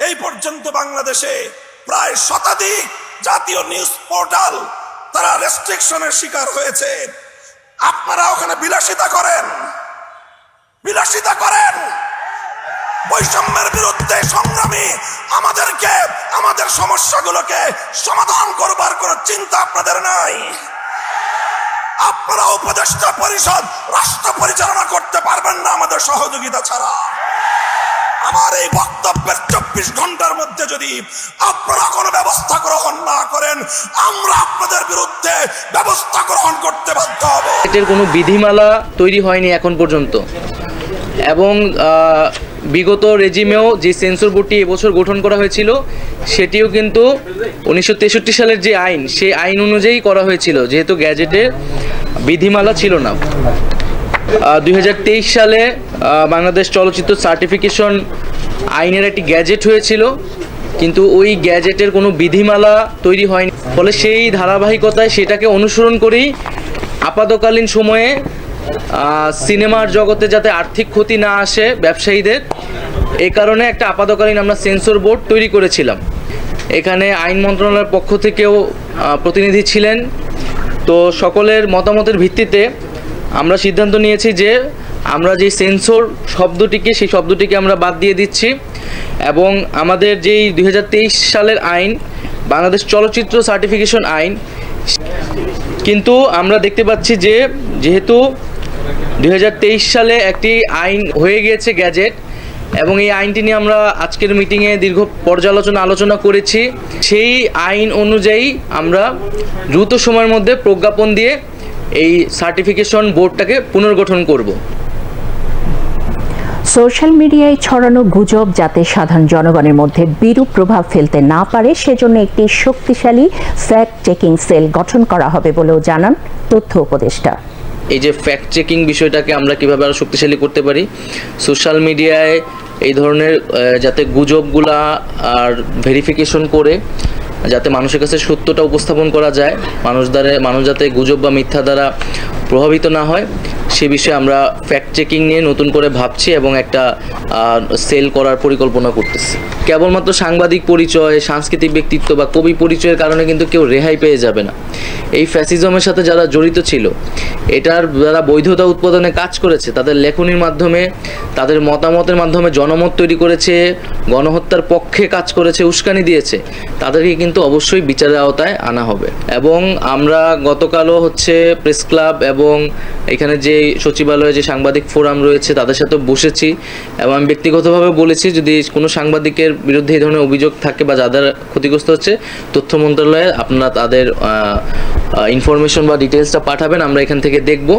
এই পর্যন্ত বাংলাদেশে প্রায় শতাধিক জাতীয় নিউজ পোর্টাল তারা রেস্ট্রিকশনের শিকার হয়েছে। আপনারা ওখানে বিলাসিতা করেন। বিলাসিতা করেন। বৈষম্যের বিরুদ্ধে সংগ্রামী আমাদেরকে, আমাদের সমস্যাগুলোকে সমাধান করবার কোনো চিন্তা আপনাদের নাই। আপনারা উপদেষ্টা পরিষদ, রাষ্ট্র পরিচালনা করতে পারবেন না আমাদের সহযোগিতা ছাড়া। আমার এই বক্তব্যের চব্বিশ ঘণ্টার মধ্যে যদি আপনারা কোনো ব্যবস্থা গ্রহণ না করেন, আমরা আপনাদের বিরুদ্ধে ব্যবস্থা গ্রহণ করতে বাধ্য হব। এটার কোনো বিধিমালা তৈরি হয়নি এখন পর্যন্ত। এবং বিগত রেজিমেও যে সেন্সর বোর্ডটি এবছর গঠন করা হয়েছিল, সেটিও কিন্তু উনিশশো তেষট্টি সালের যে আইন, সেই আইন অনুযায়ী করা হয়েছিল। যেহেতু গ্যাজেটে বিধিমালা ছিল না। দুই হাজার তেইশ সালে বাংলাদেশ চলচ্চিত্র সার্টিফিকেশন আইনের একটি গ্যাজেট হয়েছিল, কিন্তু ওই গ্যাজেটের কোনো বিধিমালা তৈরি হয়নি। ফলে সেই ধারাবাহিকতায় সেটাকে অনুসরণ করেই আপাতকালীন সময়ে সিনেমার জগতে যাতে আর্থিক ক্ষতি না আসে ব্যবসায়ীদের এই কারণে একটা আপাতকালীন আমরা সেন্সর বোর্ড তৈরি করেছিলাম। এখানে আইন মন্ত্রণালয়ের পক্ষ থেকেও প্রতিনিধি ছিলেন। তো সকলের মতামতের ভিত্তিতে আমরা সিদ্ধান্ত নিয়েছি যে আমরা যে সেন্সর শব্দটিকে, সেই শব্দটিকে আমরা বাদ দিয়ে দিচ্ছি এবং আমাদের যেই দু হাজার তেইশ সালের আইন, বাংলাদেশ চলচ্চিত্র সার্টিফিকেশন আইন, কিন্তু আমরা দেখতে পাচ্ছি যে যেহেতু দু হাজার তেইশ সালে একটি আইন হয়ে গিয়েছে গ্যাজেট এবং এই আইনটি নিয়ে আমরা আজকের মিটিংয়ে দীর্ঘ পর্যালোচনা আলোচনা করেছি, সেই আইন অনুযায়ী আমরা দ্রুত সময়ের মধ্যে প্রজ্ঞাপন দিয়ে এই সার্টিফিকেশন বোর্ডটাকে পুনর্গঠন করব। সোশ্যাল মিডিয়ায় ছড়ানো গুজব যাতে সাধারণ জনগণের মধ্যে বিরূপ প্রভাব ফেলতে না পারে, সেজন্য একটি শক্তিশালী ফ্যাক্ট চেকিং সেল গঠন করা হবে বলেও জানান তথ্য উপদেষ্টা। এই যে ফ্যাক্ট চেকিং বিষয়টাকে আমরা কীভাবে আরও শক্তিশালী করতে পারি? সোশ্যাল মিডিয়ায় এই ধরনের যাতে গুজবগুলা আর ভেরিফিকেশন করে, যাতে মানুষের কাছে সত্যটা উপস্থাপন করা যায়, মানুষ দ্বারা, মানুষ যাতে গুজব বা মিথ্যা দ্বারা প্রভাবিত না হয় সে বিষয়ে আমরা ফ্যাক্ট চেকিং নিয়ে নতুন করে ভাবছি এবং একটা সেল করার পরিকল্পনা করতেছি। কেবলমাত্র সাংবাদিক পরিচয়, সাংস্কৃতিক ব্যক্তিত্ব বা কবি পরিচয়ের কারণে কিন্তু কেউ রেহাই পেয়ে যাবে না। এই ফ্যাসিজমের সাথে যারা জড়িত ছিল, এটার যারা বৈধতা উৎপাদনে কাজ করেছে, তাদের লেখনির মাধ্যমে, তাদের মতামতের মাধ্যমে জনমত তৈরি করেছে গণহত্যার পক্ষে কাজ করেছে, উস্কানি দিয়েছে। তাদেরকে কিন্তু অবশ্যই বিচারের আওতায় আনা হবে। এবং আমরা গতকালও হচ্ছে প্রেস ক্লাব এবং এখানে যে সচিবালয়ে যে সাংবাদিক ফোরাম রয়েছে, তাদের সাথে বসেছি। এবং আমি ব্যক্তিগতভাবে বলেছি, যদি কোনো সাংবাদিকের বিরুদ্ধে এই ধরনের অভিযোগ থাকে বা যাদের ক্ষতিগ্রস্ত হচ্ছে, তথ্য মন্ত্রণালয়ে আপনারা তাদের ইনফরমেশন বা ডিটেলসটা পাঠাবেন, আমরা এখান থেকে দেখব।